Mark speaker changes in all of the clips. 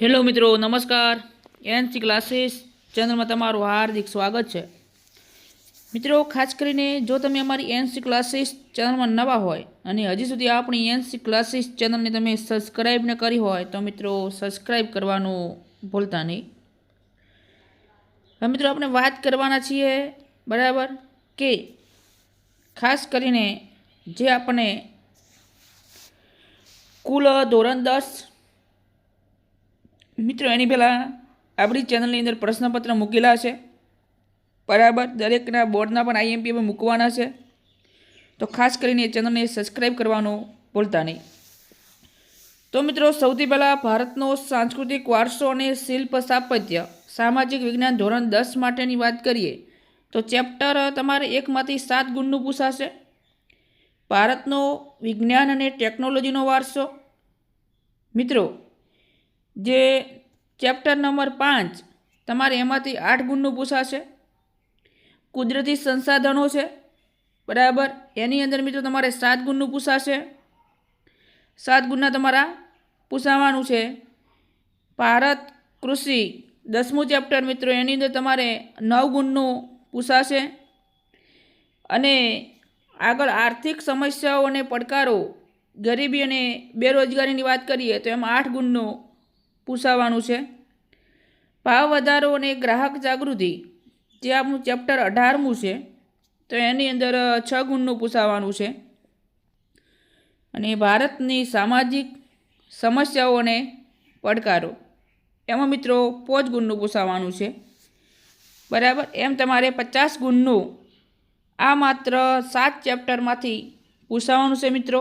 Speaker 1: Hello મિત્રો, નમસ્કાર. NC classes ચેનલમાં તમારું હાર્દિક સ્વાગત છે. મિત્રો, ખાસ કરીને જો તમે અમારી એનસી ક્લાસીસ ચેનલમાં નવા હોય અને હજી સુધી આપણી એનસી ક્લાસીસ ચેનલને તમે સબસ્ક્રાઈબ ન કરી હોય, તો મિત્રો સબસ્ક્રાઈબ કરવાનું ભૂલતા નહીં. હવે મિત્રો, આપણે વાત કરવાના છીએ બરાબર કે ખાસ કરીને જે આપણે કુલ ધોરણ દસ મિત્રો, એની પહેલાં આપણી ચેનલની અંદર પ્રશ્નપત્ર મૂકેલા છે. બરાબર, દરેકના બોર્ડના પણ આઈએમપી પર મૂકવાના છે. તો ખાસ કરીને ચેનલને સબસ્ક્રાઈબ કરવાનું ભૂલતા નહીં. તો મિત્રો, સૌથી પહેલાં ભારતનો સાંસ્કૃતિક વારસો અને શિલ્પ સ્થાપત્ય, સામાજિક વિજ્ઞાન ધોરણ દસ માટેની વાત કરીએ, તો ચેપ્ટર તમારે એકમાંથી સાત ગુણનું પૂછાશે. ભારતનો વિજ્ઞાન અને ટેકનોલોજીનો વારસો. મિત્રો જે ચેપ્ટર નંબર પાંચ, તમારે એમાંથી આઠ ગુણનું પૂછાશે. કુદરતી સંસાધનો છે, બરાબર? એની અંદર મિત્રો તમારે સાત ગુણનું પૂછાશે. સાત ગુણના તમારા પૂછાવાનું છે. ભારત કૃષિ, દસમું ચેપ્ટર મિત્રો, એની અંદર તમારે નવ ગુણનું પૂછાશે. અને આગળ આર્થિક સમસ્યાઓ અને પડકારો, ગરીબી અને બેરોજગારીની વાત કરીએ તો એમાં આઠ ગુણનું પૂછાવાનું છે. ભાવ વધારો અને ગ્રાહક જાગૃતિ, જે આપણું ચેપ્ટર અઢારમું છે, તો એની અંદર છ ગુણનું પૂછાવાનું છે. અને ભારતની સામાજિક સમસ્યાઓ અને પડકારો. એમાં મિત્રો, પોચ ગુણનું પૂછાવાનું છે. બરાબર? એમ તમારે પચાસ ગુણનું આ માત્ર સાત ચેપ્ટરમાંથી પૂછાવાનું છે મિત્રો.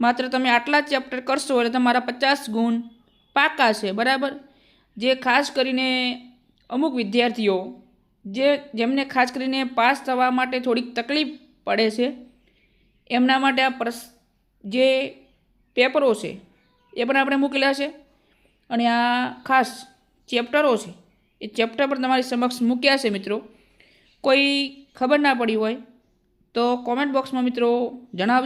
Speaker 1: માત્ર તમે આટલા ચેપ્ટર કરશો એટલે તમારા પચાસ ગુણ પાકા છે, બરાબર? જે ખાસ કરીને અમુક વિદ્યાર્થીઓ જે જેમને ખાસ કરીને પાસ થવા માટે થોડીક તકલીફ પડે છે, એમના માટે આ પ્રસ, જે પેપરો છે, એ પણ આપણે મૂકેલા છે અને આ ખાસ ચેપ્ટરો છે, એ ચેપ્ટર પણ તમારી સમક્ષ મૂક્યા છે મિત્રો. કોઈ ખબર ના પડી હોય તો કોમેન્ટ બોક્સમાં મિત્રો જણાવજો.